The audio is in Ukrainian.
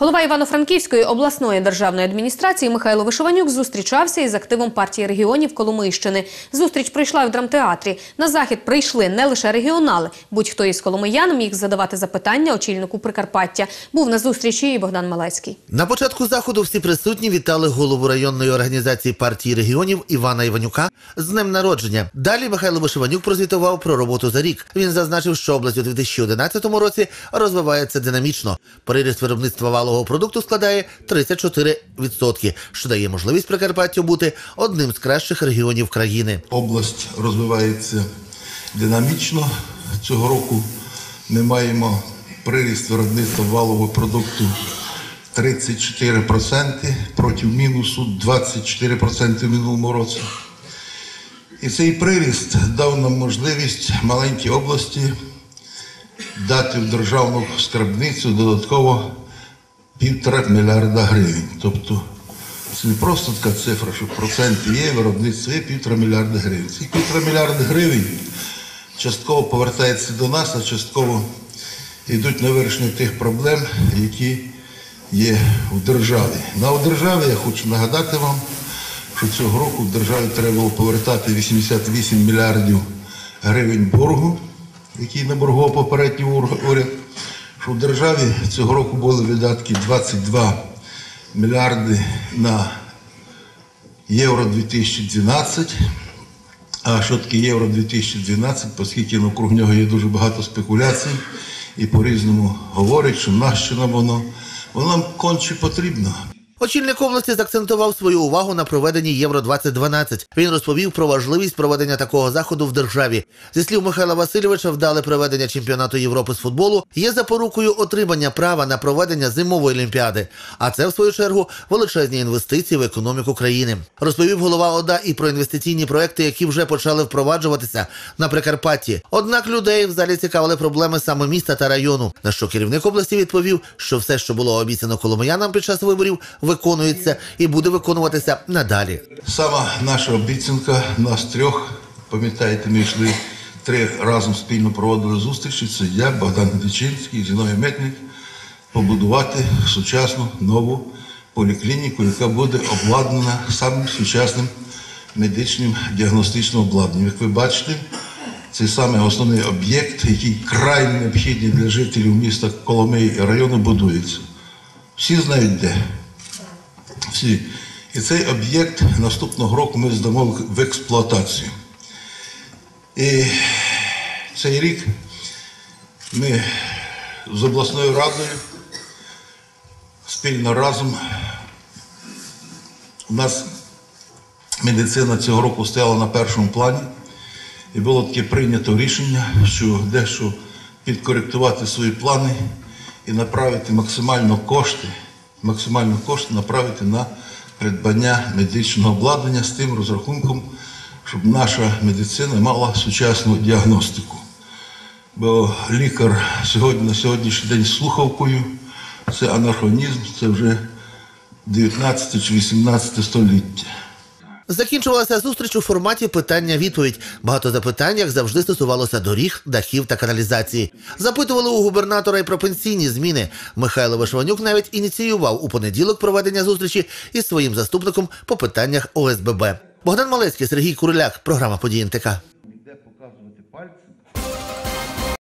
Голова Івано-Франківської обласної державної адміністрації Михайло Вишиванюк зустрічався із активом партії регіонів Коломийщини. Зустріч пройшла в драмтеатрі. На захід прийшли не лише регіонали. Будь-хто із коломиян міг задавати запитання очільнику Прикарпаття. Був на зустрічі і Богдан Малецький. На початку заходу всі присутні вітали голову районної організації партії регіонів Івана Іванюка з днем народження. Далі Михайло Вишиванюк прозвітував про роботу за рік. Він зазначив, що область у 2011 році розвивається динамічно. Приріст виробництва валового продукту складає 34%, що дає можливість Прикарпаттю бути одним з кращих регіонів країни. Область розвивається динамічно. Цього року ми маємо приріст виробництва валового продукту 34% проти мінусу 24% в минулому році. І цей приріст дав нам можливість маленькій області дати в державну скарбницю додатково півтора мільярда гривень. Тобто це не просто така цифра, що проценти є, виробництво є півтора мільярда гривень. Ці півтора мільярда гривень частково повертається до нас, а частково йдуть на вирішення тих проблем, які є в державі. На у державі я хочу нагадати вам, що цього року в державі треба було повертати 88 мільярдів гривень боргу, який наборгував попередній уряд. Що в державі цього року були видатки 22 мільярди на Євро 2012. А що таке Євро 2012, оскільки навкруг нього є дуже багато спекуляцій і по-різному говорять, що нащо нам воно, воно нам конче потрібно. Очільник області заакцентував свою увагу на проведенні Євро 2012 Він розповів про важливість проведення такого заходу в державі. Зі слів Михайла Васильовича, вдале проведення чемпіонату Європи з футболу є запорукою отримання права на проведення зимової олімпіади. А це, в свою чергу, величезні інвестиції в економіку країни. Розповів голова ОДА і про інвестиційні проекти, які вже почали впроваджуватися на Прикарпатті. Однак людей в залі цікавили проблеми саме міста та району. На що керівник області відповів, що все, що було обіцяно коломиянам під час виборів, виконується і буде виконуватися надалі. Сама наша обіцянка нас трьох, пам'ятаєте, ми йшли три разом спільно проводили зустрічі. Це я, Богдан Дичинський, Зіновій Метник, побудувати сучасну нову поліклініку, яка буде обладнана самим сучасним медичним діагностичним обладнанням. Як ви бачите, це саме основний об'єкт, який край необхідний для жителів міста Коломиї і району будується. Всі знають де. Всі. І цей об'єкт наступного року ми здамо в експлуатацію. І цей рік ми з обласною радою спільно разом у нас медицина цього року стояла на першому плані, і було таке прийнято рішення, що дещо підкоректувати свої плани і направити максимально кошти, максимально кошти направити на придбання медичного обладнання з тим розрахунком, щоб наша медицина мала сучасну діагностику. Бо лікар сьогодні на сьогоднішній день слухавкою це анахронізм, це вже 19 чи 18 століття. Закінчувалася зустріч у форматі питання-відповідь. Багато запитань, як завжди, стосувалося доріг, дахів та каналізації. Запитували у губернатора і про пенсійні зміни. Михайло Вишванюк навіть ініціював у понеділок проведення зустрічі із своїм заступником по питаннях ОСББ. Богдан Малецький, Сергій Куриляк, програма «Події НТК».